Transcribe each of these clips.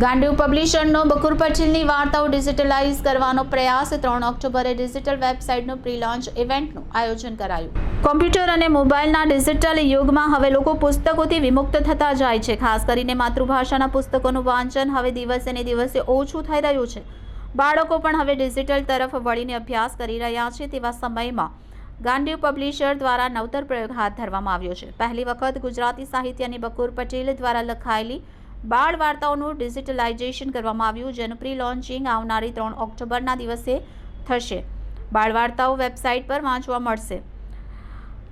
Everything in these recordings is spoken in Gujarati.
ગાંડીવ પબ્લિશરનો બકુર પટેલની વાર્તાઓ ડિજિટલાઇઝ કરવાનો પ્રયાસ. ત્રણ ઓક્ટોબરે ડિજિટલ વેબસાઇટનું પ્રી લોન્ચ ઇવેન્ટનું આયોજન કરાયું. કોમ્પ્યુટર અને મોબાઈલના ડિજિટલ યુગમાં હવે લોકો પુસ્તકોથી વિમુક્ત થતા જાય છે. ખાસ કરીને માતૃભાષાના પુસ્તકોનું વાંચન હવે દિવસે ને દિવસે ઓછું થઈ રહ્યું છે. બાળકો પણ હવે ડિજિટલ તરફ વળીને અભ્યાસ કરી રહ્યા છે તેવા સમયમાં ગાંડીવ પબ્લિશર દ્વારા નવતર પ્રયોગ હાથ ધરવામાં આવ્યો છે. પહેલી વખત ગુજરાતી સાહિત્યની બકુર પટેલ દ્વારા લખાયેલી બાળ વાર્તાઓનું ડિજિટલાઇઝેશન કરવામાં આવ્યું, જેનું પ્રી લોન્ચિંગ આવનારી ત્રણ ઓક્ટોબરના દિવસે થશે. બાળ વાર્તાઓ વેબસાઇટ પર વાંચવા મળશે.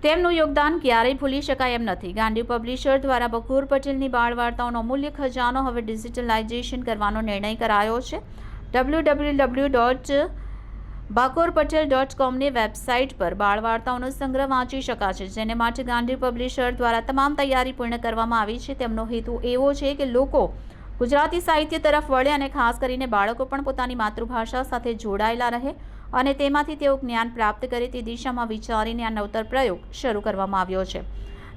તેમનું યોગદાન ક્યારેય ભૂલી શકાય એમ નથી. ગાંધી પબ્લિશર દ્વારા બકુર પટેલની બાળ વાર્તાઓનો અમૂલ્ય ખજાનો હવે ડિજિટલાઇઝેશન કરવાનો નિર્ણય કરાયો છે. W W W dot Bakor Patel dot કોમની website પર બાળ વાર્તાઓનો સંગ્રહ વાંચી શકાશે, જેને માટે ગાંધી પબ્લિશર દ્વારા તમામ તૈયારી પૂર્ણ કરવામાં આવી છે. તેમનો હેતુ એવો છે કે લોકો ગુજરાતી સાહિત્ય તરફ વળે અને ખાસ કરીને બાળકો પણ પોતાની માતૃભાષા સાથે જોડાયેલા રહે અને તેમાંથી તેઓ જ્ઞાન પ્રાપ્ત કરે તે દિશામાં વિચારીને આ નવતર પ્રયોગ શરૂ કરવામાં આવ્યો છે.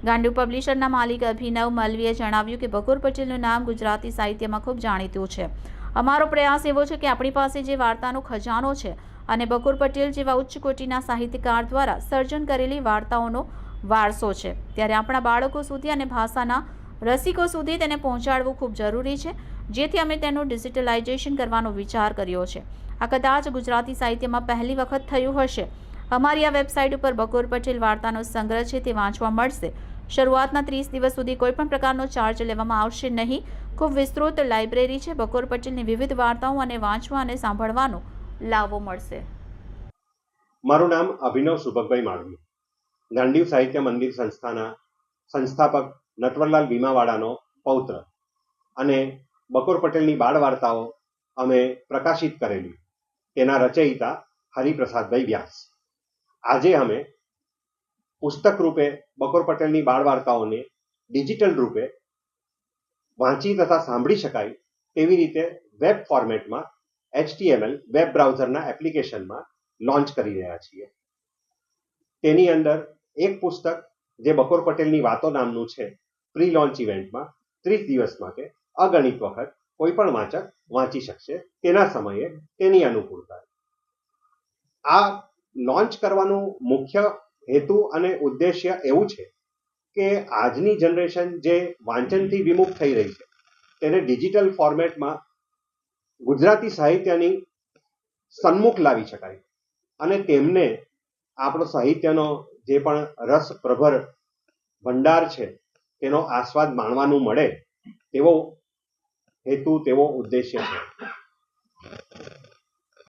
ગાંડુ પબ્લિશરના માલિક અભિનવ મલવીએ જણાવ્યું કે બકુર પટેલનું નામ ગુજરાતી સાહિત્યમાં ખૂબ જાણીતું છે. અમારો પ્રયાસ એવો છે કે આપણી પાસે જે વાર્તાનો ખજાનો છે અને બકુર પટેલ જેવા ઉચ્ચ કોટીના સાહિત્યકાર દ્વારા સર્જન કરેલી વાર્તાઓનો વારસો છે. ત્યારે આપણા બાળકો સુધી અને ભાષાના રસિકો સુધી તેને પહોંચાડવું ખૂબ જરૂરી છે, જેથી અમે તેનું ડિજિટલાઇઝેશન કરવાનો વિચાર કર્યો છે. આ કદાચ ગુજરાતી સાહિત્યમાં પહેલી વખત થયું હશે. અમારી આ વેબસાઇટ ઉપર બકોર પટેલ વાર્તાનો સંગ્રહ છે તે વાંચવા મળશે. શરૂઆતના ત્રીસ દિવસ સુધી કોઈપણ પ્રકારનો ચાર્જ લેવામાં આવશે નહીં. ખૂબ વિસ્તૃત લાઇબ્રેરી છે. બકોર પટેલની વિવિધ વાર્તાઓ અને વાંચવા અને સાંભળવાનો લાભો મળશે. મારું નામ અભિનવ સુભગભાઈ માળવી. ગાંડીવ સાહિત્ય મંદિર સંસ્થાના સંસ્થાપક નટવરલાલ ભીમાવાડાનો પૌત્ર. અને બકોર પટેલની બાળ વાર્તાઓ અમે પ્રકાશિત કરેલી. તેના રચયિતા હરિપ્રસાદભાઈ વ્યાસ. આજે અમે પુસ્તક રૂપે બકોર પટેલની બાળ વાર્તાઓને ડિજિટલ રૂપે વાંચી તથા સાંભળી શકાય તેવી રીતે વેબ ફોર્મેટમાં એચટીએમએલ વેબ બ્રાઉઝરના એપ્લિકેશનમાં લોન્ચ કરી રહ્યા છીએ. તેની અંદર એક પુસ્તક જે બકોર પટેલની વાતો નામનું છે પ્રી લોન્ચ ઇવેન્ટમાં ત્રીસ દિવસ માટે અગણિત વખત કોઈ પણ વાચક વાંચી શકશે. તેના સમયે તેની અનુકૂળતા. આ લોન્ચ કરવાનું મુખ્ય હેતુ અને ઉદ્દેશ્ય એવું છે કે આજની જનરેશન જે વાંચનથી વિમુખ થઈ રહી છે, તેને ડિજિટલ ફોર્મેટમાં ગુજરાતી સાહિત્યની સન્મુખ લાવી શકાય. અને તેમને આપણો સાહિત્યનો જે પણ રસપ્રભર ભંડાર છે, તેનો આસ્વાદ માણવાનું મળે તેવો હેતુ, તેવો ઉદ્દેશ્ય છે.